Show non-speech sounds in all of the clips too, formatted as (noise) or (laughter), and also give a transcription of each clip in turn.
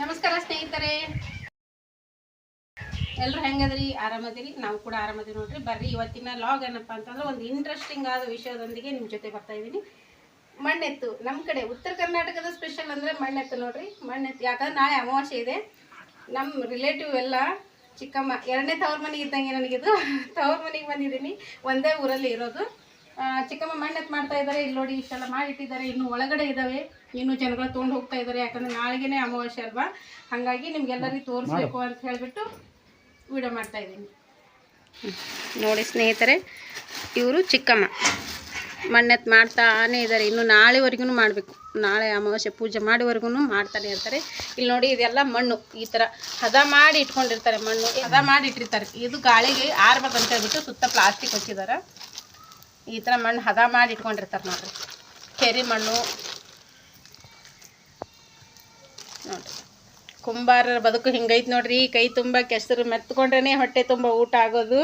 ನಮಸ್ಕಾರ ಸ್ನೇಹಿತರೆ. ಎಲ್ಲರೂ ಹೆಂಗದ್ರಿ? ಆರಾಮದಿರಿ? ನಾವು ಕೂಡ ಆರಾಮದಿರಿ ನೋಡ್ರಿ. ಬರ್ರಿ, ಇವತ್ತಿನ ಲಾಗ್ ಏನಪ್ಪ ಅಂತಂದ್ರೆ ಒಂದು ಇಂಟ್ರೆಸ್ಟಿಂಗ್ ಆದ ವಿಷಯದೊಂದಿಗೆ ನಿಮ್ಮ ಜೊತೆ ಬರ್ತಾ ಇದ್ದೀನಿ. ಮಣ್ಣೆತ್ತು. ನಮ್ಮ ಕಡೆ ಉತ್ತರ ಕರ್ನಾಟಕದ ಸ್ಪೆಷಲ್ ಅಂದರೆ ಮಣ್ಣೆತ್ತು ನೋಡ್ರಿ. ಮಣ್ಣೆತ್ತು. ಯಾಕಂದ್ರೆ ನಾಳೆ ಅಮಾವಾಸ್ಯೆ ಇದೆ. ನಮ್ಮ ರಿಲೇಟಿವ್ ಎಲ್ಲ ಚಿಕ್ಕಮ್ಮ, ಎರಡನೇ ತವ್ರ ಮನೆಗೆ ಇದ್ದಂಗೆ ನನಗಿದು. (laughs) ತವ್ರ ಮನೆಗೆ ಬಂದಿದ್ದೀನಿ. ಒಂದೇ ಊರಲ್ಲಿ ಇರೋದು. ಚಿಕ್ಕಮ್ಮ ಮಣ್ಣೆತ್ ಮಾಡ್ತಾ ಇದ್ದಾರೆ ಇಲ್ಲಿ ನೋಡಿ ಇಷ್ಟೆಲ್ಲ ಮಾಡಿಟ್ಟಿದ್ದಾರೆ. ಇನ್ನು ಒಳಗಡೆ ಇದ್ದಾವೆ ಇನ್ನು ಜನಗಳು ತೊಗೊಂಡು ಹೋಗ್ತಾ ಇದ್ದಾರೆ ಯಾಕಂದ್ರೆ ನಾಳೆಗೇನೆ ಅಮಾವಾಸ್ಯೆ ಅಲ್ವಾ? ಹಾಗಾಗಿ ನಿಮ್ಗೆಲ್ಲರಿಗೂ ತೋರಿಸ್ಬೇಕು ಅಂತ ಹೇಳಿಬಿಟ್ಟು ವಿಡಿಯೋ ಮಾಡ್ತಾ ಇದ್ದೀನಿ. ನೋಡಿ ಸ್ನೇಹಿತರೆ ಇವರು ಚಿಕ್ಕಮ್ಮ. ಮಣ್ಣೆತ್ ಮಾಡ್ತಾನೇ ಇದ್ದಾರೆ ಇನ್ನು ನಾಳೆವರೆಗೂ ಮಾಡಬೇಕು. ನಾಳೆ ಅಮಾವಾಸ್ಯೆ ಪೂಜೆ ಮಾಡೋವರೆಗೂ ಮಾಡ್ತಾನೆ ಇರ್ತಾರೆ. ಇಲ್ಲಿ ನೋಡಿ ಇದೆಲ್ಲ ಮಣ್ಣು. ಈ ಥರ ಹದ ಮಾಡಿ ಇಟ್ಕೊಂಡಿರ್ತಾರೆ ಮಣ್ಣು. ಹದ ಮಾಡಿ ಇಟ್ಟಿರ್ತಾರೆ. ಇದು ಗಾಳಿಗೆ ಆರ್ಬೇಕಂತ ಅಂತ ಹೇಳ್ಬಿಟ್ಟು ಸುತ್ತ ಪ್ಲಾಸ್ಟಿಕ್ ಹಚ್ಚಿದ್ದಾರೆ ಈ ಥರ ಮಣ್ಣು ಹದ ಮಾಡಿ ಇಟ್ಕೊಂಡಿರ್ತಾರೆ ನೋಡ್ರಿ. ಕೆರಿ ಮಣ್ಣು. ನೋಡ್ರಿ. ಕುಂಬಾರರ ಬದುಕು ಹಿಂಗೈತೆ ನೋಡ್ರಿ. ಕೈ ತುಂಬ ಕೆಸರು ಮೆತ್ಕೊಂಡ್ರೆ ಹೊಟ್ಟೆ ತುಂಬ ಊಟ ಆಗೋದು.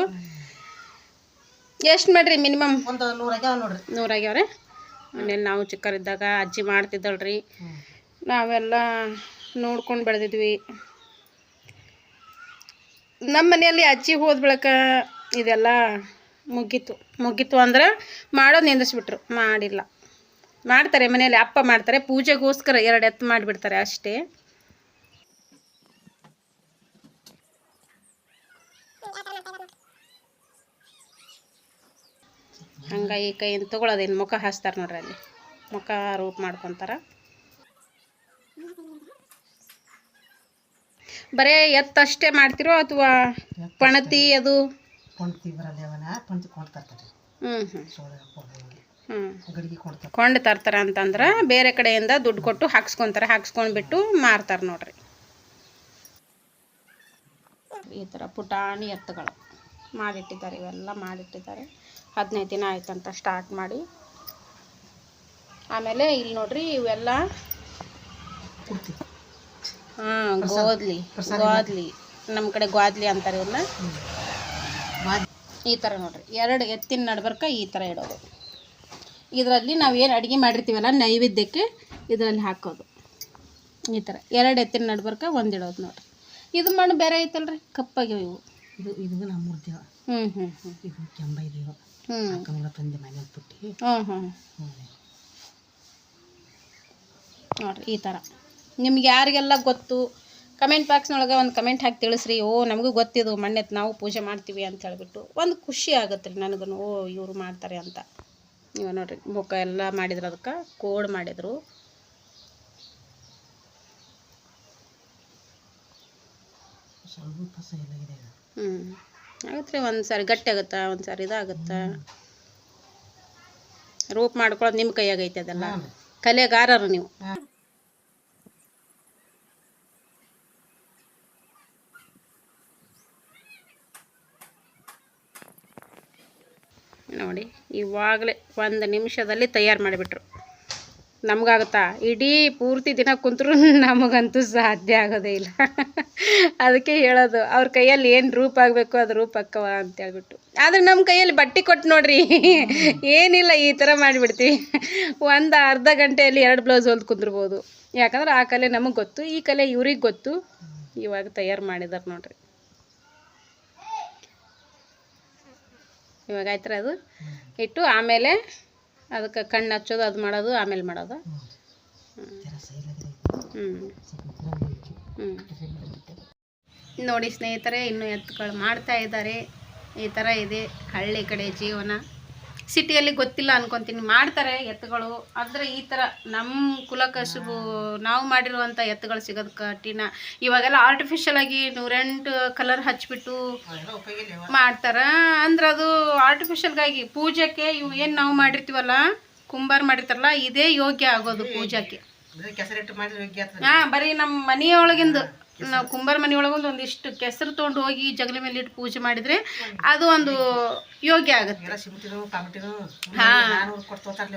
ಎಷ್ಟು ಮಾಡ್ರಿ ಮಿನಿಮಮ್? ಒಂದು ನೂರಾಗ್ಯಾವ ನೋಡ್ರಿ. ನೂರಾಗ್ಯಾವ್ರೆ ಮನೇಲಿ ನಾವು ಚಿಕ್ಕರಿದ್ದಾಗ ಅಜ್ಜಿ ಮಾಡ್ತಿದ್ದಳ್ರಿ ನಾವೆಲ್ಲ ನೋಡ್ಕೊಂಡು ಬೆಳೆದಿದ್ವಿ. ನಮ್ಮ ಮನೆಯಲ್ಲಿ ಅಜ್ಜಿ ಹೋದ ಬಳಿಕ ಇದೆಲ್ಲ ಮುಗೀತು. ಮುಗೀತು ಅಂದ್ರೆ ಮಾಡೋದು ನಿಂದಿಸ್ಬಿಟ್ರು ಮಾಡಿಲ್ಲ. ಮಾಡ್ತಾರೆ ಮನೆಯಲ್ಲಿ ಅಪ್ಪ ಮಾಡ್ತಾರೆ. ಪೂಜೆಗೋಸ್ಕರ ಎರಡು ಎತ್ತು ಮಾಡಿಬಿಡ್ತಾರೆ ಅಷ್ಟೇ. ಹಂಗಾಗಿ ಕೈಯಿಂದ ತೊಗೊಳೋದೇನು ಮುಖ ಹಾಸ್ತಾರೆ ನೋಡ್ರಿ ಅಲ್ಲಿ. ಮುಖ ರೂಪ್ ಮಾಡ್ಕೊತಾರ. ಬರೇ ಎತ್ತಷ್ಟೇ ಮಾಡ್ತಿರೋ ಅಥವಾ ಪಣತಿ ಅದು? ಕೊಂಡ್ತಿ ಬರಲ್ಲ ಅವನ ಪಂಚ ಕೊಂಡ್ ತರ್ತಾರೆ ಹ್ಞೂ ಹ್ಞೂ ಸೋಳೆ ಹಾಕೋದು ಹ್ಞೂ ಗಡಿಗೆ ಕೊಂಡ್ತಾರೆ ಕೊಂಡು ತರ್ತಾರ ಅಂತಂದ್ರೆ ಬೇರೆ ಕಡೆಯಿಂದ ದುಡ್ಡು ಕೊಟ್ಟು ಹಾಕ್ಸ್ಕೊಂತಾರೆ. ಹಾಕ್ಸ್ಕೊಂಡ್ಬಿಟ್ಟು ಮಾರ್ತಾರೆ ನೋಡ್ರಿ. ಈ ಥರ ಪುಟಾಣಿ ಎತ್ತುಗಳು ಮಾಡಿಟ್ಟಿದ್ದಾರೆ. ಇವೆಲ್ಲ ಮಾಡಿಟ್ಟಿದ್ದಾರೆ. ಹದಿನೈದು ದಿನ ಆಯ್ತಂತ ಸ್ಟಾರ್ಟ್ ಮಾಡಿ. ಆಮೇಲೆ ಇಲ್ಲಿ ನೋಡ್ರಿ ಇವೆಲ್ಲ ಹ್ಮ್ ಹಾಂ ಗೋದ್ಲಿ. ಗೋದ್ಲಿ. ನಮ್ಮ ಕಡೆ ಗೋದ್ಲಿ ಅಂತಾರೆ ಇವನ್ನ ಈ ಥರ ನೋಡಿರಿ. ಎರಡು ಎತ್ತಿನ ನಡ್ಬರ್ಕ ಈ ಥರ ಇಡೋದು. ಇದರಲ್ಲಿ ನಾವು ಏನು ಅಡುಗೆ ಮಾಡಿರ್ತೀವಲ್ಲ ನೈವೇದ್ಯಕ್ಕೆ ಇದರಲ್ಲಿ ಹಾಕೋದು. ಈ ಥರ ಎರಡು ಎತ್ತಿನ ನಡ್ಬರ್ಕ ಒಂದು ಇಡೋದು ನೋಡಿರಿ. ಇದು ಮಣ್ಣು ಬೇರೆ ಐತಲ್ರಿ? ಕಪ್ಪಾಗಿವೆ ಇವು. ಇದು ಇದು ನಮ್ಮ ಹ್ಞೂ ಹ್ಞೂ ಹ್ಞೂ ಇದು ಕೆಂಬೈ ಹ್ಞೂ ತಂದೆ ಮನೆ ಪುಟ್ಟಿ ಹ್ಞೂ ಹ್ಞೂ ನೋಡ್ರಿ ಈ ಥರ ನಿಮ್ಗೆ ಯಾರಿಗೆಲ್ಲ ಗೊತ್ತು? ಕಮೆಂಟ್ ಬಾಕ್ಸ್ನೊಳಗೆ ಒಂದು ಕಮೆಂಟ್ ಹಾಕಿ ತಿಳಿಸ್ರಿ. ಓ ನಮಗೂ ಗೊತ್ತಿದು ಮಣ್ಣೆತ್ ನಾವು ಪೂಜೆ ಮಾಡ್ತೀವಿ ಅಂತ ಹೇಳ್ಬಿಟ್ಟು. ಒಂದು ಖುಷಿ ಆಗುತ್ತೆ ರೀ ನನಗೂ ಓ ಇವರು ಮಾಡ್ತಾರೆ ಅಂತ. ನೀವು ನೋಡ್ರಿ ಮುಖ ಎಲ್ಲ ಮಾಡಿದ್ರು ಅದಕ್ಕೆ ಕೋಡ್ ಮಾಡಿದರು. ಹ್ಞೂ ಆಗುತ್ತೆ ರೀ ಒಂದು ಸಾರಿ ಗಟ್ಟಿ ಆಗುತ್ತಾ? ಒಂದು ಸಾರಿ ಇದಾಗುತ್ತಾ ರೂಪ್ ಮಾಡ್ಕೊಳ್ಳೋದು ನಿಮ್ಮ ಕೈಯಾಗೈತೆ ಅದೆಲ್ಲ. ಕಲೆಗಾರರು ನೀವು. ನೋಡಿ. ಇವಾಗಲೇ ಒಂದು ನಿಮಿಷದಲ್ಲಿ ತಯಾರು ಮಾಡಿಬಿಟ್ರು. ನಮಗಾಗುತ್ತಾ? ಇಡೀ ಪೂರ್ತಿ ದಿನ ಕುಂತರೂ ನಮಗಂತೂ ಸಾಧ್ಯ ಆಗೋದೇ ಇಲ್ಲ. ಅದಕ್ಕೆ ಹೇಳೋದು, ಅವ್ರ ಕೈಯಲ್ಲಿ ಏನು ರೂಪ ಆಗಬೇಕು ಅದು ರೂಪ ಅಕ್ಕವ ಅಂತ ಹೇಳ್ಬಿಟ್ಟು. ಆದರೆ ನಮ್ಮ ಕೈಯಲ್ಲಿ ಬಟ್ಟೆ ಕೊಟ್ಟು ನೋಡ್ರಿ. ಏನಿಲ್ಲ ಈ ಥರ ಮಾಡಿಬಿಡ್ತೀವಿ ಒಂದು ಅರ್ಧ ಗಂಟೆಯಲ್ಲಿ ಎರಡು ಬ್ಲೌಸ್ ಹೊಲ್ದು ಕುಂದಿರ್ಬೋದು. ಯಾಕಂದ್ರೆ ಆ ಕಲೆ ನಮಗೆ ಗೊತ್ತು, ಈ ಕಲೆ ಇವ್ರಿಗೆ ಗೊತ್ತು. ಇವಾಗ ತಯಾರು ಮಾಡಿದಾರೆ ನೋಡ್ರಿ. ಇವಾಗ ಅದು. ಇಟ್ಟು ಆಮೇಲೆ ಅದಕ್ಕೆ ಕಣ್ಣು ಹಚ್ಚೋದು, ಅದು ಮಾಡೋದು, ಆಮೇಲೆ ಮಾಡೋದು. ಹ್ಞೂ ಹ್ಞೂ ಹ್ಞೂ ನೋಡಿ ಸ್ನೇಹಿತರೆ, ಇನ್ನೂ ಎತ್ತುಗಳು ಮಾಡ್ತಾ ಇದ್ದಾರೆ. ಈ ಥರ ಇದೆ ಹಳ್ಳಿ ಕಡೆ ಜೀವನ. ಸಿಟಿಯಲ್ಲಿ ಗೊತ್ತಿಲ್ಲ ಅನ್ಕೊತೀನಿ. ಮಾಡ್ತಾರೆ ಎತ್ತುಗಳು. ಆದರೆ ಈ ಥರ ನಮ್ಮ ಕುಲಕಸುಬು ನಾವು ಮಾಡಿರುವಂಥ ಎತ್ತುಗಳು ಸಿಗೋದು ಕಠಿಣ. ಇವಾಗೆಲ್ಲ ಆರ್ಟಿಫಿಷಿಯಲ್ ಆಗಿ ನೂರೆಂಟು ಕಲರ್ ಹಚ್ಚಿಬಿಟ್ಟು. ಮಾಡ್ತಾರ. ಅಂದ್ರೆ ಅದು ಆರ್ಟಿಫಿಷಿಯಲ್ಗಾಗಿ ಪೂಜೆಗೆ ಇವು ಏನು ನಾವು ಮಾಡಿರ್ತೀವಲ್ಲ ಕುಂಬಾರ ಮಾಡಿರ್ತಾರಲ್ಲ ಇದೇ ಯೋಗ್ಯ ಆಗೋದು ಪೂಜೆಗೆ. ಹಾ ಬರೀ ನಮ್ಮ ಮನೆಯೊಳಗಿಂದ. ನಾವು ಕುಂಬಾರ ಮನೆಯೊಳಗೊಂದು ಒಂದಿಷ್ಟು ಕೆಸರು ತೊಗೊಂಡು ಹೋಗಿ ಜಗಲಿ ಮೇಲೆ ಇಟ್ಟು ಪೂಜೆ ಮಾಡಿದ್ರೆ ಅದು ಒಂದು ಯೋಗ್ಯ ಆಗುತ್ತೆ.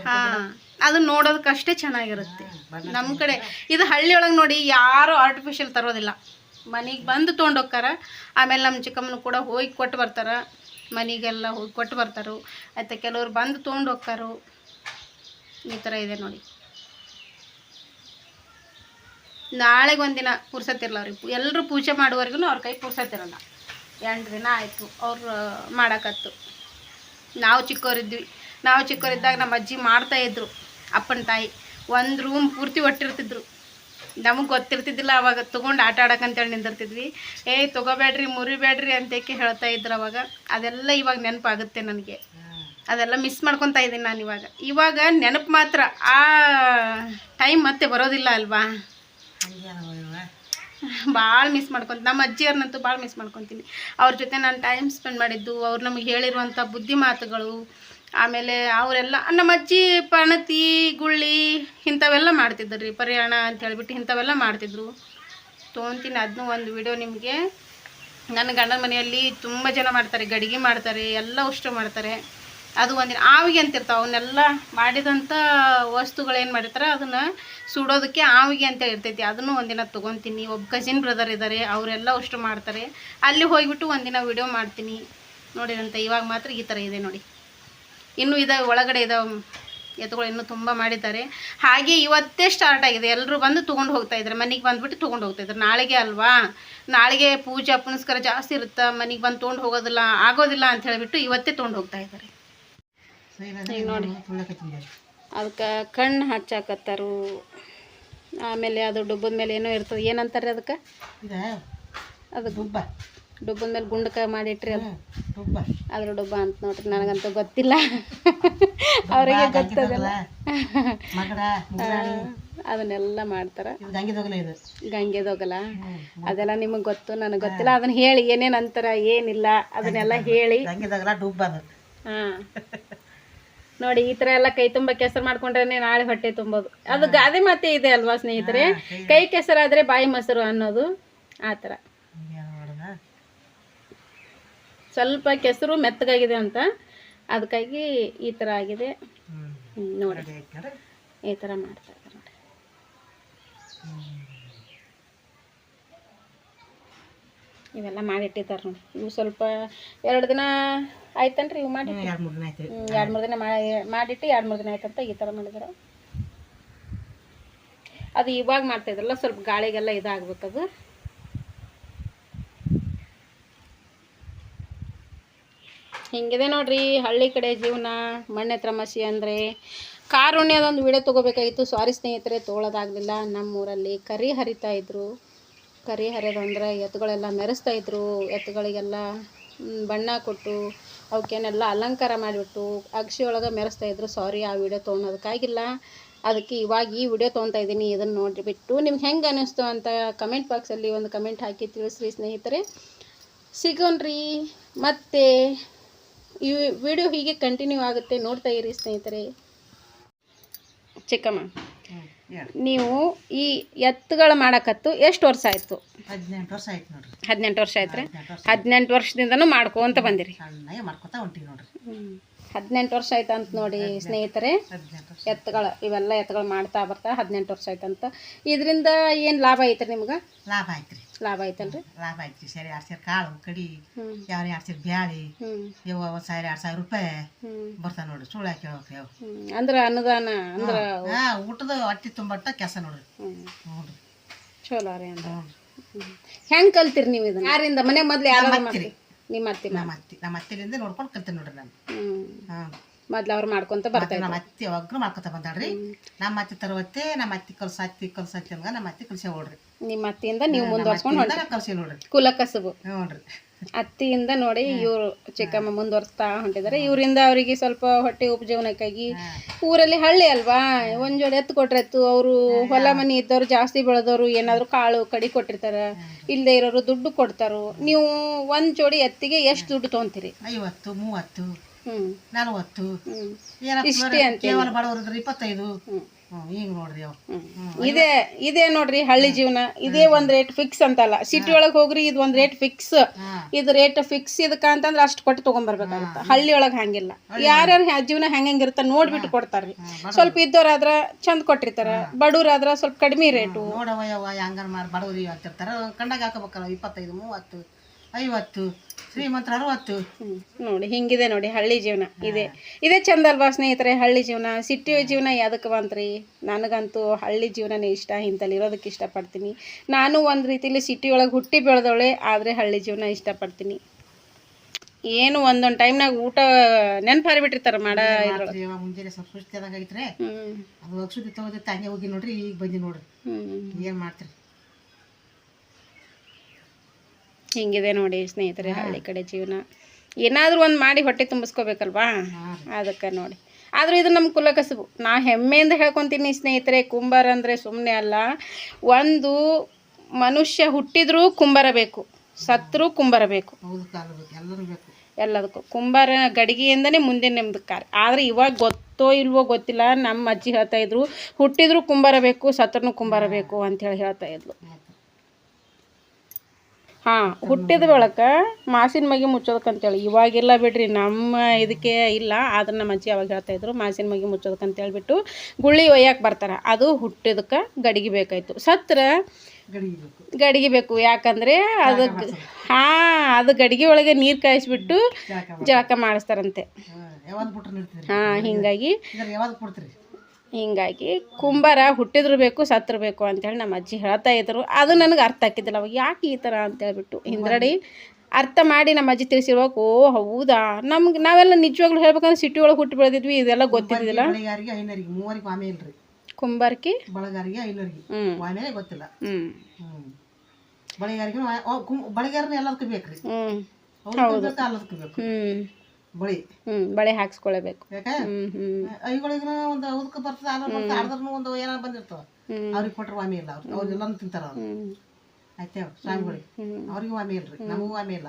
ಹಾಂ. ಅದನ್ನ ನೋಡೋದಕ್ಕಷ್ಟೇ ಚೆನ್ನಾಗಿರುತ್ತೆ. ನಮ್ಮ ಕಡೆ ಇದು ಹಳ್ಳಿ ಒಳಗೆ ನೋಡಿ ಯಾರು ಆರ್ಟಿಫಿಷಿಯಲ್ ತರೋದಿಲ್ಲ. ಮನೆಗೆ ಬಂದು ತೊಗೊಂಡೋಗ್ತಾರ ಆಮೇಲೆ ನಮ್ಮ ಚಿಕ್ಕಮ್ಮನ ಕೂಡ ಹೋಗಿ ಕೊಟ್ಟು ಬರ್ತಾರ. ಮನೆಗೆಲ್ಲ ಹೋಗಿ ಕೊಟ್ಟು ಬರ್ತಾರೋ. ಆಯ್ತಾ ಕೆಲವ್ರು ಬಂದು ತೊಗೊಂಡು ಹೋಗ್ತಾರೋ ಈ ಥರ ಇದೆ ನೋಡಿ. ನಾಳೆಗೆ ಒಂದಿನ ಪುರ್ಸತ್ತಿರಲ್ಲ ಅವ್ರಿಗೆ. ಎಲ್ಲರೂ ಪೂಜೆ ಮಾಡುವವರೆಗೂ ಅವ್ರ ಕೈ ಪುರ್ಸತ್ತಿರಲ್ಲ. ಎಂಟು ದಿನ ಆಯಿತು. ಅವ್ರು ಮಾಡಕತ್ತು. ನಾವು ಚಿಕ್ಕವರಿದ್ವಿ ನಾವು ಚಿಕ್ಕವರಿದ್ದಾಗ ನಮ್ಮ ಅಜ್ಜಿ ಮಾಡ್ತಾಯಿದ್ರು ಅಪ್ಪನ ತಾಯಿ. ಒಂದು ರೂಮ್ ಪೂರ್ತಿ ಒಟ್ಟಿರ್ತಿದ್ರು. ನಮಗೆ ಗೊತ್ತಿರ್ತಿದ್ದಿಲ್ಲ ಅವಾಗ. ತೊಗೊಂಡು ಆಟ ಆಡೋಕ್ಕಂತೇಳಿ ನಿಂದಿರ್ತಿದ್ವಿ. ಏಯ್ ತೊಗೋಬೇಡ್ರಿ, ಮುರಿಬೇಡ್ರಿ ಅಂತೇಕೆ ಹೇಳ್ತಾ ಇದ್ರು ಅವಾಗ. ಅದೆಲ್ಲ ಇವಾಗ ನೆನಪಾಗುತ್ತೆ ನನಗೆ. ಅದೆಲ್ಲ ಮಿಸ್ ಮಾಡ್ಕೊತಾ ಇದ್ದೀನಿ ನಾನು ಇವಾಗ. ಇವಾಗ ನೆನಪು ಮಾತ್ರ. ಆ, ಟೈಮ್ ಮತ್ತೆ ಬರೋದಿಲ್ಲ ಅಲ್ವಾ. ಭಾಳ ಮಿಸ್ ಮಾಡ್ಕೊತ, ನಮ್ಮ ಅಜ್ಜಿಯವ್ರನ್ನಂತೂ ಭಾಳ ಮಿಸ್ ಮಾಡ್ಕೊತೀನಿ. ಅವ್ರ ಜೊತೆ ನಾನು ಟೈಮ್ ಸ್ಪೆಂಡ್ ಮಾಡಿದ್ದು, ಅವ್ರು ನಮಗೆ ಹೇಳಿರುವಂಥ ಬುದ್ಧಿ ಮಾತುಗಳು, ಆಮೇಲೆ ಅವರೆಲ್ಲ, ನಮ್ಮ ಅಜ್ಜಿ, ಪಣತಿ, ಗುಳ್ಳಿ ಇಂಥವೆಲ್ಲ ಮಾಡ್ತಿದ್ದರು ರೀ ಪರಿಯಾಣ ಅಂತ ಹೇಳಿಬಿಟ್ಟು ಇಂಥವೆಲ್ಲ ಮಾಡ್ತಿದ್ರು. ತೊಗೊತೀನಿ ಅದನ್ನೂ ಒಂದು ವಿಡಿಯೋ ನಿಮಗೆ. ನನ್ನ ಗಂಡನ ಮನೆಯಲ್ಲಿ ತುಂಬ ಜನ ಮಾಡ್ತಾರೆ, ಗಡಿಗೆ ಮಾಡ್ತಾರೆ, ಎಲ್ಲ ಅಷ್ಟು ಮಾಡ್ತಾರೆ. ಅದು ಒಂದಿನ ಆವಿಗೆ ಅಂತಿರ್ತಾವೆ, ಅವನ್ನೆಲ್ಲ ಮಾಡಿದಂಥ ವಸ್ತುಗಳೇನು ಮಾಡಿರ್ತಾರೆ, ಅದನ್ನು ಸುಡೋದಕ್ಕೆ ಆವಿಗೆ ಅಂತ ಇರ್ತೈತಿ. ಅದನ್ನು ಒಂದಿನ ತೊಗೊತೀನಿ. ಒಬ್ಬ ಕಸಿನ್ ಬ್ರದರ್ ಇದ್ದಾರೆ ಅವರೆಲ್ಲ ಅಷ್ಟು ಮಾಡ್ತಾರೆ. ಅಲ್ಲಿ ಹೋಗಿಬಿಟ್ಟು ಒಂದಿನ ವಿಡಿಯೋ ಮಾಡ್ತೀನಿ. ನೋಡಿರಂತ ಇವಾಗ ಮಾತ್ರ ಈ ಥರ ಇದೆ ನೋಡಿ. ಇನ್ನೂ ಇದಾವೆ ಒಳಗಡೆ ಇದಾವೆ ಎತ್ತುಗಳು ಇನ್ನೂ ತುಂಬ ಮಾಡಿದ್ದಾರೆ. ಹಾಗೆ ಇವತ್ತೇ ಸ್ಟಾರ್ಟ್ ಆಗಿದೆ. ಎಲ್ಲರೂ ಬಂದು ತೊಗೊಂಡು ಹೋಗ್ತಾ ಇದ್ದಾರೆ. ಮನೆಗೆ ಬಂದುಬಿಟ್ಟು ತೊಗೊಂಡು ಹೋಗ್ತಾ ಇದ್ದಾರೆ. ನಾಳೆಗೆ ಅಲ್ವಾ? ನಾಳೆಗೆ ಪೂಜೆ ಪುನಸ್ಕಾರ ಜಾಸ್ತಿ ಇರುತ್ತೆ? ಮನೆಗೆ ಬಂದು ತೊಗೊಂಡು ಹೋಗೋದಿಲ್ಲ, ಆಗೋದಿಲ್ಲ ಅಂತ ಹೇಳಿಬಿಟ್ಟು ಇವತ್ತೇ ತೊಗೊಂಡು ಹೋಗ್ತಾ ಇದ್ದಾರೆ. ಸೈಡ್ ಈಗ ನೋಡಿ. ಅದಕ್ಕೆ ಕಣ್ಣು ಹಚ್ಚಾಕತ್ತಾರು. ಆಮೇಲೆ ಅದು ಡುಬ್ಬದ ಮೇಲೆ ಏನೋ ಇರ್ತದೆ. ಏನಂತಾರೆ ಅದಕ್ಕೆ? ಅದು ಡುಬ್ಬ. ಡುಬ್ಬದ ಮೇಲೆ ಗುಂಡಕ ಮಾಡಿಟ್ರಿ ಅದು. ಡುಬ್ಬ. ಅದ್ರ ಡುಬ್ಬ ಅಂತ ನೋಡ್ರಿ. ನನಗಂತೂ ಗೊತ್ತಿಲ್ಲ. ಅವರಿಗೆ ಗೊತ್ತದಲ್ಲ. ಅದನ್ನೆಲ್ಲ ಮಾಡ್ತಾರೆ. ಗಂಗೆದೋಗಲ. ಅದೆಲ್ಲ ನಿಮಗೆ ಗೊತ್ತು ನನಗೆ ಗೊತ್ತಿಲ್ಲ. ಅದನ್ನ ಹೇಳಿ ಏನೇನು ಅಂತಾರ ಏನಿಲ್ಲ ಅದನ್ನೆಲ್ಲ ಹೇಳಿ. ಹಾಂ. ನೋಡಿ ಈ ತರ ಎಲ್ಲ ಕೈ ತುಂಬ ಕೆಸರು ಮಾಡ್ಕೊಂಡ್ರೆ ನಾಳೆ ಹೊಟ್ಟೆ ತುಂಬೋದು. ಅದು ಗಾದೆ ಮಾತೆ ಇದೆ ಅಲ್ವಾ ಸ್ನೇಹಿತರೆ? ಕೈ ಕೆಸರಾದರೆ ಬಾಯಿ ಮೊಸರು ಅನ್ನೋದು ಆ ಥರ ಸ್ವಲ್ಪ ಕೆಸರು ಮೆತ್ತಗಾಗಿದೆ ಅಂತ ಅದಕ್ಕಾಗಿ ಈ ಥರ ಆಗಿದೆ. ನೋಡಿ. ಈ ಥರ ಮಾಡ್ತಾ ಇದ್ದಾರೆ ನೋಡಿ. ಇವೆಲ್ಲ ಮಾಡಿಟ್ಟಿದ್ದಾರೆ ನೋಡಿ. ಇವು ಸ್ವಲ್ಪ ಎರಡು ದಿನ ಆಯ್ತನ್ರಿ ಇವು ಮಾಡಿ ಎರಡು ಮೂರು ದಿನ ಆಯ್ತು. ಎರಡು ಮೂರು ದಿನ ಮಾಡಿ ಮಾಡಿಟ್ಟು ಎರಡು ಮೂರು ದಿನ ಆಯ್ತಂತ ಈ ಥರ ಮಾಡಿದ್ರು. ಅದು ಇವಾಗ ಮಾಡ್ತಾಯಿದ್ರಲ್ಲ ಸ್ವಲ್ಪ ಗಾಳಿಗೆಲ್ಲ ಇದಾಗ್ಬೇಕದು ಹಿಂಗಿದೆ ನೋಡ್ರಿ ಹಳ್ಳಿ ಕಡೆ ಜೀವನ ಮಣ್ಣೆತ್ರ ಮಸಿ ಅಂದರೆ. ಕಾರುಣ್ಯದೊಂದು ವಿಡಿಯೋ ತೊಗೋಬೇಕಾಗಿತ್ತು. ಸಾರಿ ಸ್ನೇಹಿತರೆ ತೊಗೊಳೋದಾಗಲಿಲ್ಲ ನಮ್ಮೂರಲ್ಲಿ ಕರಿ ಹರಿತಾ ಇದ್ರು. ಕರಿ ಹರಿಯೋದು ಅಂದ್ರೆ ಎತ್ತುಗಳೆಲ್ಲ ಮೆರೆಸ್ತಾ ಇದ್ರು, ಎತ್ತುಗಳಿಗೆಲ್ಲ ಬಣ್ಣ ಕೊಟ್ಟು ಅವಕ್ಕೇನೆಲ್ಲ ಅಲಂಕಾರ ಮಾಡಿಬಿಟ್ಟು ಅಗ್ಸಿ ಒಳಗೆ ಮೆರೆಸ್ತಾ ಇದ್ರು. ಸಾರಿ, ಆ ವಿಡಿಯೋ ತೊಗೊಳೋದಕ್ಕಾಗಿಲ್ಲ ಅದಕ್ಕೆ ಇವಾಗ ಈ ವಿಡಿಯೋ ತೊಗೊತಾ ಇದ್ದೀನಿ. ಇದನ್ನು ನೋಡಿಬಿಟ್ಟು ನಿಮ್ಗೆ ಹೆಂಗೆ ಅನ್ನಿಸ್ತು ಅಂತ ಕಮೆಂಟ್ ಬಾಕ್ಸಲ್ಲಿ ಒಂದು ಕಮೆಂಟ್ ಹಾಕಿ ತಿಳಿಸ್ರಿ ಸ್ನೇಹಿತರೆ. ಸಿಗೋಣ್ರಿ. ಮತ್ತೆ ಈ ವಿಡಿಯೋ ಹೀಗೆ ಕಂಟಿನ್ಯೂ ಆಗುತ್ತೆ. ನೋಡ್ತಾ ಇರಿ ಸ್ನೇಹಿತರೆ. ಚಿಕ್ಕಮ್ಮ. ನೀವು ಈ ಎತ್ತುಗಳು ಮಾಡಕತ್ತು ಎಷ್ಟು ವರ್ಷ ಆಯಿತು? ಹದಿನೆಂಟು ವರ್ಷ ಆಯ್ತು ನೋಡ್ರಿ. ಹದಿನೆಂಟು ವರ್ಷ ಆಯ್ತು ರೀ ಹದಿನೆಂಟು ವರ್ಷ ಹದಿನೆಂಟು ವರ್ಷದಿಂದನೂ ಮಾಡ್ಕೊಂತ ಬಂದಿರಿ. ಮಾಡ್ಕೊತ ಹೊಂಟಿವಿ ನೋಡ್ರಿ. ಹದಿನೆಂಟು ವರ್ಷ ಆಯ್ತಂತ ನೋಡಿ ಸ್ನೇಹಿತರೆ. ಎತ್ತುಗಳು ಇವೆಲ್ಲ ಎತ್ತುಗಳು ಮಾಡ್ತಾ ಬರ್ತಾ ಹದಿನೆಂಟು ವರ್ಷ ಆಯ್ತಂತ. ಇದರಿಂದ ಏನು ಲಾಭ ಐತ್ರಿ ನಿಮ್ಗೆ? ಲಾಭ ಆಯ್ತ್ರಿ. ಲಾಭ ಐತಲ್ರಿ ಲಾಭ ಐತಿ ಸರಿ ಎರಡು ಸೇರು ಕಾಳು ಕಡಿ ಯಾರು ಯಾವ ಎರಡು ಸೇರು ಬ್ಯಾಳಿ ಯಾವ ಇವ ಒಂದು ಸಾವಿರ ಎರಡು ಸಾವಿರ ರೂಪಾಯಿ ಬರ್ತಾವ ನೋಡ್ರಿ ಸುಳ್ಳು ಹಾಕಿ ಹೇಳ್ಬೇಕ್ರಿ ಅವು ಅಂದ್ರ ಅಂದ್ರೆ ಅನುದಾನ ಅಂದ್ರೆ ಹಾ ಊಟದ ಹೊಟ್ಟಿ ತುಂಬಟ್ಟ ಕೆಲಸ ನೋಡ್ರಿ. ನೋಡ್ರಿ ಚಲೋ ರೀ ಅಂದ್ರೆ. ಹೆಂಗೆ ಕಲ್ತಿರಿ ನೀವು ಇದನ್ನ? ಯಾರಿಂದ? ಮನೆ ಮೊದ್ಲು ಯಾರು ನಮ್ಮ ಅತ್ತಿ ನಮ್ಮ ಅತ್ತಿ ನಮ್ಮ ಅತ್ತಿಲಿಂದ ನೋಡ್ಕೊಂಡು ಕಲ್ತೀನಿ ನೋಡ್ರಿ ನಾನು. ಹ್ಞೂ ಹಾಂ ಮೊದ್ಲು ಅವ್ರು ಮಾಡ್ಕೊಂತ ಬರ್ತಾ ನಮ್ಮ ಅತ್ತಿ ಯಾವಾಗ್ಲೂ ಮಾಡ್ಕೊತ ಬಂದಾಳ್ರಿ. ನಮ್ಮ ಅತ್ತಿ ತರುವತ್ತೆ ನಮ್ಮ ಅತ್ತಿ ಕಲ್ಸ ಅತ್ತಿ ಕಲ್ಸ ಅತ್ತಿ ಅಂದ್ರೆ ನಮ್ಮ ಅತ್ತಿ ಕಲ್ಸೇ ಓಡ್ರಿ ನಿಮ್ಮ ಅತ್ತಿಯಿಂದ ನೀವು ಮುಂದುವರ್ಸ್ಕೊಂಡು ಹೊಂಟ್ರಿ. ಕಲ್ಸಿ ನೋಡ್ರಿ ಕುಲ ಕಸಬು. ಹ್ಞೂ ಅತ್ತಿಯಿಂದ ನೋಡಿ ಇವ್ರು ಚಿಕ್ಕಮ್ಮ ಮುಂದುವರ್ಸ್ತಾ ಹೊಂಟಿದ್ದಾರೆ ಇವರಿಂದ ಅವರಿಗೆ ಸ್ವಲ್ಪ ಹೊಟ್ಟೆ ಉಪಜೀವನಕ್ಕಾಗಿ ಊರಲ್ಲಿ ಹಳ್ಳಿ ಅಲ್ವಾ? ಒಂದ್ ಜೋಡಿ ಎತ್ತು ಕೊಟ್ರೆ ಎತ್ತು ಅವರು ಹೊಲ ಮನೆ ಇದ್ದವ್ರು ಜಾಸ್ತಿ ಬೆಳೆದವರು ಏನಾದ್ರು ಕಾಳು ಕಡಿ ಕೊಟ್ಟಿರ್ತಾರ. ಇಲ್ಲದೆ ಇರೋರು ದುಡ್ಡು ಕೊಡ್ತಾರೋ. ನೀವು ಒಂದ್ ಜೋಡಿ ಎತ್ತಿಗೆ ಎಷ್ಟು ದುಡ್ಡು ತೊಗೊಂತೀರಿ? ಐವತ್ತು ಮೂವತ್ತು. ನಲವತ್ತು. ಕೇವಲ ಬಡವರಿದ್ರೆ ಇಪ್ಪತ್ತೈದು. ಹಿಂಗೆ ನೋಡ್ರಿ ಅವು ಇದೇ ಇದೇ ನೋಡ್ರಿ ಹಳ್ಳಿ ಜೀವನ. ಇದೇ ಒಂದ್ ರೇಟ್ ಫಿಕ್ಸ್ ಅಂತಲ್ಲ. ಸಿಟಿ ಒಳಗ್ ಹೋಗ್ರಿ ಇದು ಒಂದ್ ರೇಟ್ ಫಿಕ್ಸ್ ಇದ್ ರೇಟ್ ಫಿಕ್ಸ್ ಇದಕ್ಕ ಅಂತಂದ್ರೆ ಅಷ್ಟು ಕೊಟ್ಟು ತಗೊಂಡ್ಬರ್ಬೇಕಾಗತ್ತ ಹಳ್ಳಿ ಒಳಗ್ ಹಂಗಿಲ್ಲ. ಯಾರ್ಯಾರ ಜೀವನ ಹೆಂಗ್ ಹೆಂಗಿರುತ್ತ ನೋಡ್ಬಿಟ್ಟು ಕೊಡ್ತಾರ್ರಿ. ಸ್ವಲ್ಪ ಇದ್ದವ್ರಾದ್ರ ಚಂದ ಕೊಟ್ಟಿರ್ತಾರ. ಬಡವ್ರಾದ್ರ ಸ್ವಲ್ಪ ಕಡಿಮೆ ರೇಟು ನೋಡವ ಯಾವ ಹಂಗಾರ ಮಾಡಿ ಬಡವ್ರಿ ಹಾಕಿರ್ತಾರ ಕಂಡಾಗ ಹಾಕಬೇಕಲ್ಲ ಇಪ್ಪತ್ತೈದು ಮೂವತ್ತು. ಐವತ್ತು ಶ್ರೀಮಂತರ ಅರವತ್ತು. ನೋಡಿ ಹಿಂಗಿದೆ ನೋಡಿ ಹಳ್ಳಿ ಜೀವನ ಇದೆ. ಇದೇ ಚಂದ ಅಲ್ವಾ ಸ್ನೇಹಿತರೆ ಹಳ್ಳಿ ಜೀವನ ಸಿಟಿ ಜೀವನ ಯಾವುದಕ್ಕೆ ಬಂತ್ರಿ? ನನಗಂತೂ ಹಳ್ಳಿ ಜೀವನನೇ ಇಷ್ಟ ಇಂಥಲ್ಲಿ ಇರೋದಕ್ಕೆ ಇಷ್ಟಪಡ್ತೀನಿ. ನಾನು ಒಂದು ರೀತಿಯಲ್ಲಿ ಸಿಟಿ ಒಳಗೆ ಹುಟ್ಟಿ ಬೆಳೆದವಳೆ ಆದರೆ ಹಳ್ಳಿ ಜೀವನ ಇಷ್ಟಪಡ್ತೀನಿ. ಏನು ಒಂದೊಂದು ಟೈಮ್ನಾಗ ಊಟ ನೆನಪು ಬಿಟ್ಟಿರ್ತಾರೆ ಮಾಡ ಮುಂಜಾನೆ ಸ್ವಲ್ಪ ಆದಂಗೆ ಅದು ಅಕ್ಷುದಿ ತಗೋದಿತ್ತು ಹಂಗೆ ಹೋಗಿ ನೋಡ್ರಿ ಈಗ ಬಂದಿ ನೋಡ್ರಿ. ಏನು ಮಾಡ್ತೀರಿ? ಹಿಂಗಿದೆ ನೋಡಿ ಸ್ನೇಹಿತರೆ ಹಳ್ಳಿ ಕಡೆ ಜೀವನ. ಏನಾದರೂ ಒಂದು ಮಾಡಿ ಹೊಟ್ಟೆ ತುಂಬಿಸ್ಕೋಬೇಕಲ್ವಾ? ಅದಕ್ಕೆ ನೋಡಿ. ಆದರೂ ಇದು ನಮ್ಮ ಕುಲಕಸಬು ನಾ ಹೆಮ್ಮೆಯಿಂದ ಹೇಳ್ಕೊತೀನಿ ಸ್ನೇಹಿತರೆ ಕುಂಬಾರ ಅಂದರೆ ಸುಮ್ಮನೆ ಅಲ್ಲ. ಒಂದು ಮನುಷ್ಯ ಹುಟ್ಟಿದ್ರೂ ಕುಂಬಾರ ಬೇಕು ಸತ್ರೂ ಕುಂಬಾರ ಬೇಕು. ಎಲ್ಲದಕ್ಕೂ. ಕುಂಬಾರ ಗಡಿಗೆಯಿಂದನೇ ಮುಂದೆ ಕಾರ್ಯ. ಆದರೆ ಇವಾಗ ಗೊತ್ತೋ ಇಲ್ವೋ ಗೊತ್ತಿಲ್ಲ ನಮ್ಮ ಅಜ್ಜಿ ಹೇಳ್ತಾ ಇದ್ರು ಹುಟ್ಟಿದ್ರು ಕುಂಬಾರ ಬೇಕು ಸತ್ರನೂ ಕುಂಬಾರ ಬೇಕು ಅಂತೇಳಿ ಹೇಳ್ತಾ ಇದ್ಲು. ಹಾಂ ಹುಟ್ಟಿದ ಬಳಕ ಮಾಸಿನ ಮಗಿ ಮುಚ್ಚೋದಕ್ಕಂತೇಳಿ. ಇವಾಗಿಲ್ಲ ಬಿಡ್ರಿ ನಮ್ಮ ಇದಕ್ಕೆ ಇಲ್ಲ ಆದ್ರೆ ನಮ್ಮ ಅಜ್ಜಿ ಅವಾಗ ಹೇಳ್ತಾ ಇದ್ರು ಮಾಸಿನ ಮಗಿ ಮುಚ್ಚೋದಕ್ಕಂತ ಹೇಳ್ಬಿಟ್ಟು ಗುಳ್ಳಿ ಒಯ್ಯಕ್ಕೆ ಬರ್ತಾರೆ. ಅದು ಹುಟ್ಟಿದಕ್ಕೆ ಗಡಿಗೆ ಬೇಕಾಯ್ತು. ಸತ್ರ ಗಡಿಗೆ ಬೇಕು. ಯಾಕಂದರೆ ಅದಕ್ಕೆ ಹಾಂ ಅದು ಗಡಿಗೆ ಒಳಗೆ ನೀರು ಕಾಯಿಸ್ಬಿಟ್ಟು ಜಳಕ ಮಾಡಿಸ್ತಾರಂತೆ. ಹಾ ಹಿಂಗಾಗಿ ಹಿಂಗಾಗಿ ಕುಂಬಾರ ಹುಟ್ಟಿದ್ರು ಬೇಕು ಸತ್ರು ಬೇಕು ಅಂತೇಳಿ ನಮ್ಮ ಅಜ್ಜಿ ಹೇಳ್ತಾ ಇದ್ರು. ಅದು ನನಗೆ ಅರ್ಥ ಆಕಿದ್ದಿಲ್ಲ ಅವಾಗ ಯಾಕೆ ಈ ಥರ ಅಂತೇಳ್ಬಿಟ್ಟು ಹಿಂದ್ರಡಿ ಅರ್ಥ ಮಾಡಿ ನಮ್ಮ ಅಜ್ಜಿ ತಿಳಿಸಿರ್ಬೇಕು ಓ ಹೌದಾ? ನಮ್ಗೆ ನಾವೆಲ್ಲ ನಿಜವಾಗ್ಲೂ ಹೇಳ್ಬೇಕಂದ್ರೆ ಸಿಟಿ ಒಳಗೆ ಹುಟ್ಟಿ ಬೆಳೆದಿದ್ವಿ ಇದೆಲ್ಲ ಗೊತ್ತಿದ್ದಿಲ್ಲ. ಕುಂಬಾರ್ಕಿ? ಬಳಗಾರಿಗೆ ಐನರಿಗೆ. ಹ್ಞೂ ಆಮೆ ಗೊತ್ತಿಲ್ಲ. ಹ್ಞೂ ಬಳಿಗಾರಿಗೆ ಬಳಿಗಾರನ ಎಲ್ಲದಕ್ಕೂ ಬೇಕ್ರಿ. ಹ್ಞೂ ಹೌದು. ಹ್ಞೂ ಬಳಿ. ಹ್ಮ್ ಬಳೆ ಹಾಕ್ಸ್ಕೊಳ್ಬೇಕು. ಐಗಳಿಗೂ ಒಂದು ಅದಕ್ಕೆ ಬರ್ತದೆ ಆಮೇಲೆ ಬರ್ತದೆ ಅರ್ಧರ್ನು ಒಂದು ಏನಾರು ಬಂದಿರ್ತಾವ. ಅವ್ರಿಗೆ ಕೊಟ್ರೆ ವಾಮಿ ಇಲ್ಲ ಅವ್ರು. ಅವ್ರೆಲ್ಲನೂ ತಿಂತಾರ ಅವ್ರು. ಹ್ಞೂ ಆಯ್ತೇವ್ ಸ್ವಾಮಿಗಳಿಗೆ ಅವ್ರಿಗೂ ವಾಮಿ ಇಲ್ರಿ ನಮಗೂ ವಾಮಿ ಇಲ್ಲ.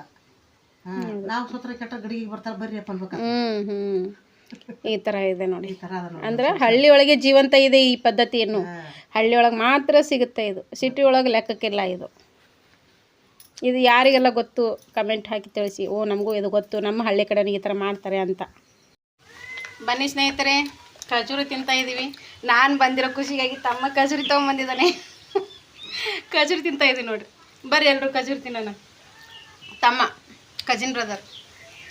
ನಾವು ಸತ್ರ ಕೆಟ್ಟ ಗಡಿಗೆ ಬರ್ತಾರೆ ಬರ್ರಿ ಅಪ್ಪ ಹ್ಞೂ ಈ ತರ ಇದೆ ನೋಡಿ. ಈ ನೋಡಿ. ಅಂದ್ರೆ ಹಳ್ಳಿ ಒಳಗೆ ಜೀವಂತ ಇದೆ ಈ ಪದ್ಧತಿಯನ್ನು. ಹಳ್ಳಿ ಒಳಗೆ ಮಾತ್ರ ಸಿಗುತ್ತೆ ಇದು. ಸಿಟಿ ಒಳಗೆ ಲೆಕ್ಕಕ್ಕಿಲ್ಲ ಇದು. ಇದು ಯಾರಿಗೆಲ್ಲ ಗೊತ್ತು ಕಮೆಂಟ್ ಹಾಕಿ ತಿಳಿಸಿ. ಓ, ನಮಗೂ ಇದು ಗೊತ್ತು. ನಮ್ಮ ಹಳ್ಳಿ ಕಡೆ ಈ ಥರ ಮಾಡ್ತಾರೆ ಅಂತ. ಬನ್ನಿ ಸ್ನೇಹಿತರೆ, ಖಜೂರಿ ತಿಂತಾ ಇದ್ದೀವಿ ನಾನು ಬಂದಿರೋ ಖುಷಿಗಾಗಿ ತಮ್ಮ ಖಜೂರಿ ತೊಗೊಂಬಂದಿದ್ದಾನೆ. ಖಜೂರಿ ತಿಂತಾ ಇದ್ದೀವಿ ನೋಡ್ರಿ. ಬರ್ರಿ ಎಲ್ಲರೂ ಖಜೂರಿ ತಿನ್ನೋಣ. ತಮ್ಮ ಕಜಿನ್ ಬ್ರದರ್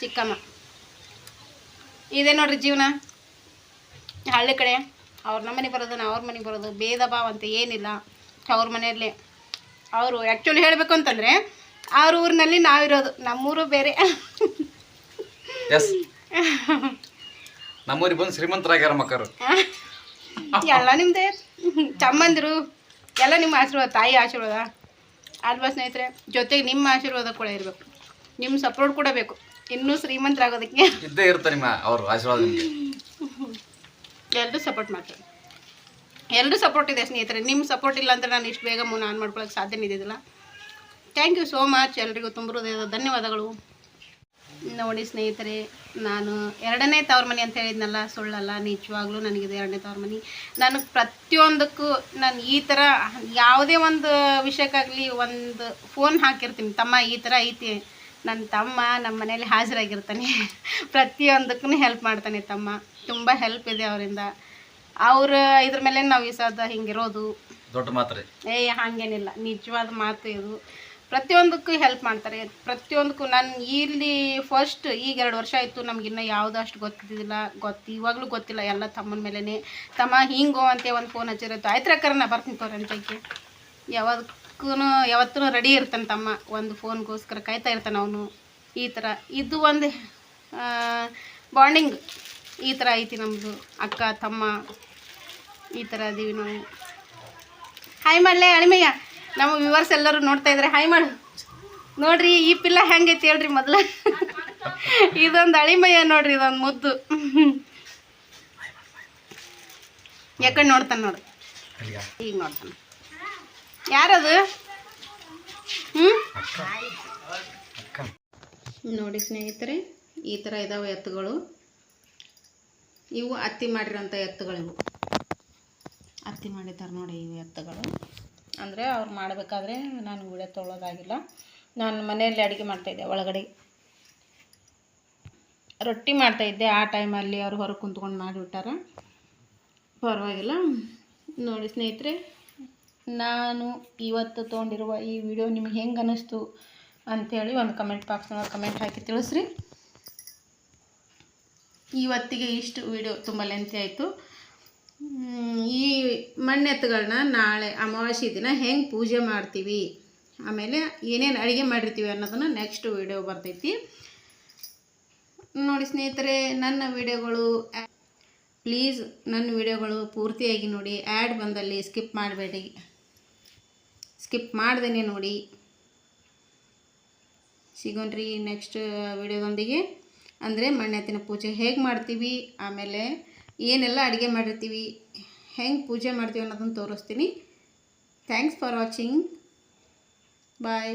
ಚಿಕ್ಕಮ್ಮ. ಇದೆ ನೋಡ್ರಿ ಜೀವನ. ಹಳ್ಳಿ ಕಡೆ ಅವ್ರ ನಮ್ಮ ಮನೆಗೆ ಬರೋದು, ನಾವು ಅವ್ರ ಮನೆಗೆ ಬರೋದು ಭೇದ ಭಾವ ಅಂತ ಏನಿಲ್ಲ. ಅವ್ರ ಮನೆಯಲ್ಲಿ. ಅವರು ಆ್ಯಕ್ಚುಲಿ ಹೇಳಬೇಕು ಅಂತಂದರೆ ಅವ್ರ ಊರಿನಲ್ಲಿ ನಾವಿರೋದು. ನಮ್ಮೂರು ಬೇರೆ. ಎಸ್ ನಮ್ಮೂರಿಗೆ ಬಂದು ಶ್ರೀಮಂತರಾಗ್ಯಾರ ಮಕ್ಕರು ಎಲ್ಲ ನಿಮ್ಮದೇ ಚಮ್ಮಂದಿರು ಎಲ್ಲ ನಿಮ್ಮ ಆಶೀರ್ವಾದ ತಾಯಿ ಆಶೀರ್ವಾದ. ಅಲ್ವಾ ಸ್ನೇಹಿತರೆ ಜೊತೆಗೆ ನಿಮ್ಮ ಆಶೀರ್ವಾದ ಕೂಡ ಇರಬೇಕು. ನಿಮ್ಮ ಸಪೋರ್ಟ್ ಕೂಡ ಬೇಕು. ಇನ್ನೂ ಶ್ರೀಮಂತರಾಗೋದಕ್ಕೆ. ಇದ್ದೇ ಇರ್ತಾರೆ ನಿಮ್ಮ ಅವ್ರ ಆಶೀರ್ವಾದ ನಿಮಗೆ. ಎಲ್ಲರೂ ಸಪೋರ್ಟ್ ಮಾಡ್ತಾರೆ. ಎಲ್ಲರೂ ಸಪೋರ್ಟ್ ಇದೆ ಸ್ನೇಹಿತರೆ. ನಿಮ್ಮ ಸಪೋರ್ಟ್ ಇಲ್ಲ ಅಂತ ನಾನು ಇಷ್ಟು ಬೇಗ ನಾನು ಆನ್ ಮಾಡ್ಕೊಳ್ಳೋಕೆ ಸಾಧ್ಯನೇ ಇದ್ದಿದ್ದಿಲ್ಲ. ಥ್ಯಾಂಕ್ ಯು ಸೋ ಮಚ್ ಎಲ್ರಿಗೂ ತುಂಬ ಹೃದಯದ ಧನ್ಯವಾದಗಳು. ನೋಡಿ ಸ್ನೇಹಿತರೆ ನಾನು ಎರಡನೇ ತವ್ರ ಮನೆ ಅಂತ ಹೇಳಿದ್ನಲ್ಲ ಸುಳ್ಳಲ್ಲ ನಿಜವಾಗ್ಲೂ ನನಗಿದೆ ಎರಡನೇ ತವ್ರ ಮನೆ. ನನಗೆ ಪ್ರತಿಯೊಂದಕ್ಕೂ ನಾನು ಈ ಥರ ಯಾವುದೇ ಒಂದು ವಿಷಯಕ್ಕಾಗಲಿ ಒಂದು ಫೋನ್ ಹಾಕಿರ್ತೀನಿ. ತಮ್ಮ ಈ ಥರ ಐತಿ ನನ್ನ ತಮ್ಮ ನಮ್ಮ ಮನೇಲಿ ಹಾಜರಾಗಿರ್ತಾನೆ. ಪ್ರತಿಯೊಂದಕ್ಕೂ ಹೆಲ್ಪ್ ಮಾಡ್ತಾನೆ ತಮ್ಮ. ತುಂಬ ಹೆಲ್ಪ್ ಇದೆ ಅವರಿಂದ. ಅವ್ರ ಇದ್ರ ಮೇಲೆ ನಾವು ಈ ಸದ ಹಿಂಗಿರೋದು. ದೊಡ್ಡ ಮಾತ್ರ. ಏ ಹಾಗೇನಿಲ್ಲ. ನಿಜವಾದ ಮಾತು ಇದು. ಪ್ರತಿಯೊಂದಕ್ಕೂ ಹೆಲ್ಪ್ ಮಾಡ್ತಾರೆ. ಪ್ರತಿಯೊಂದಕ್ಕೂ ನಾನು ಇಲ್ಲಿ ಫಸ್ಟ್ ಈಗ ಎರಡು ವರ್ಷ ಆಯಿತು ನಮಗಿನ್ನ ಯಾವುದು ಅಷ್ಟು ಗೊತ್ತಿದ್ದಿಲ್ಲ. ಗೊತ್ತು ಇವಾಗಲೂ ಗೊತ್ತಿಲ್ಲ, ಎಲ್ಲ ತಮ್ಮನ ಮೇಲೇ ತಮ್ಮ ಹಿಂಗೋ ಅಂತ ಒಂದು ಫೋನ್ ಹಚ್ಚಿರುತ್ತೆ. ಆಯ್ತು ರಕ್ಕರ ನಾ ಬರ್ತೀನಿ ತೋರಿ ಅಂತಕ್ಕೆ ಯಾವದಕ್ಕೂ ಯಾವತ್ತೂ ರೆಡಿ ಇರ್ತಾನೆ ತಮ್ಮ. ಒಂದು ಫೋನ್ಗೋಸ್ಕರ ಕಾಯ್ತಾ ಇರ್ತಾನೆ ಅವನು. ಈ ಥರ ಇದು ಒಂದು ಬಾಂಡಿಂಗ್ ಈ ಥರ ಐತಿ ನಮ್ಮದು ಅಕ್ಕ, ತಮ್ಮ, ಈ ಥರ ಅದೀವಿ ನಾವು. ಹಾಯ್ ಮಾಡಲೇ ಅಳಿಮಯ್ಯ. ನಮ್ಮ ವಿವರ್ಸ್ ಎಲ್ಲರೂ ನೋಡ್ತಾ ಇದ್ರೆ ಹಾಯ್ ಮಾಡು. ನೋಡ್ರಿ ಈ ಪಿಲ್ಲ ಹೆಂಗೈತಿ ಹೇಳ್ರಿ ಮೊದಲು. ಇದೊಂದು ಅಳಿಮಯ್ಯ ನೋಡ್ರಿ ಇದೊಂದು ಮುದ್ದು. ಯಾಕಂಡ್ ನೋಡ್ತಾನೆ ನೋಡು. ಈಗ ನೋಡ್ತಾನೆ. ಯಾರದು? ಹ್ಞೂ ನೋಡಿ ಸ್ನೇಹಿತರೆ ಈ ಥರ ಇದಾವೆ ಎತ್ತುಗಳು. ಇವು ಅತ್ತಿ ಮಾಡಿರೋಂಥ ಎತ್ತುಗಳಿವು. ಅತ್ತಿ ಮಾಡಿದ್ದಾರೆ ನೋಡಿ ಇವು ಎತ್ತುಗಳು. ಅಂದರೆ ಅವ್ರು ಮಾಡಬೇಕಾದ್ರೆ ನಾನು ವಿಡಿಯೋ ತೊಗೊಳೋದಾಗಿಲ್ಲ ನಾನು ಮನೆಯಲ್ಲಿ ಅಡುಗೆ ಮಾಡ್ತಾಯಿದ್ದೆ ಒಳಗಡೆ. ರೊಟ್ಟಿ ಮಾಡ್ತಾಯಿದ್ದೆ ಆ ಟೈಮಲ್ಲಿ ಅವರು ಹೊರಗೆ ಕುಂತ್ಕೊಂಡು ಮಾಡಿಬಿಟ್ಟಾರ. ಪರವಾಗಿಲ್ಲ. ನೋಡಿ ಸ್ನೇಹಿತರೆ, ನಾನು ಇವತ್ತು ತೊಗೊಂಡಿರುವ ಈ ವಿಡಿಯೋ ನಿಮ್ಗೆ ಹೆಂಗೆ ಅನ್ನಿಸ್ತು ಅಂಥೇಳಿ ಒಂದು ಕಮೆಂಟ್ ಬಾಕ್ಸ್ನೊಳಗೆ ಕಮೆಂಟ್ ಹಾಕಿ ತಿಳಿಸ್ರಿ. ಇವತ್ತಿಗೆ ಇಷ್ಟು ವಿಡಿಯೋ ತುಂಬ ಲೆಂತಿ ಆಯಿತು. ಈ ಮಣ್ಣೆತ್ತುಗಳನ್ನ ನಾಳೆ ಅಮಾವಾಸ್ಯೆ ದಿನ ಹೆಂಗೆ ಪೂಜೆ ಮಾಡ್ತೀವಿ? ಆಮೇಲೆ ಏನೇನು ಅಡುಗೆ ಮಾಡಿರ್ತೀವಿ ಅನ್ನೋದನ್ನು ನೆಕ್ಸ್ಟ್ ವಿಡಿಯೋ ಬರ್ತೈತಿ. ನೋಡಿ ಸ್ನೇಹಿತರೆ, ನನ್ನ ವಿಡಿಯೋಗಳು ಪ್ಲೀಸ್ ನನ್ನ ವಿಡಿಯೋಗಳು ಪೂರ್ತಿಯಾಗಿ ನೋಡಿ. ಆ್ಯಡ್ ಬಂದಲ್ಲಿ ಸ್ಕಿಪ್ ಮಾಡಬೇಡಿ. ಸ್ಕಿಪ್ ಮಾಡ್ದೇ ನೋಡಿ. ಸಿಗೋಣ್ರಿ ನೆಕ್ಸ್ಟ್ ವಿಡಿಯೋದೊಂದಿಗೆ ಅಂದರೆ ಮಣ್ಣೆತ್ತಿನ ಪೂಜೆ ಹೇಗೆ ಮಾಡ್ತೀವಿ? ಆಮೇಲೆ ಏನೆಲ್ಲ ಅಡುಗೆ ಮಾಡಿರ್ತೀವಿ ಹೆಂಗೆ ಪೂಜೆ ಮಾಡ್ತೀವಿ ಅನ್ನೋದನ್ನು ತೋರಿಸ್ತೀನಿ. Thanks for watching bye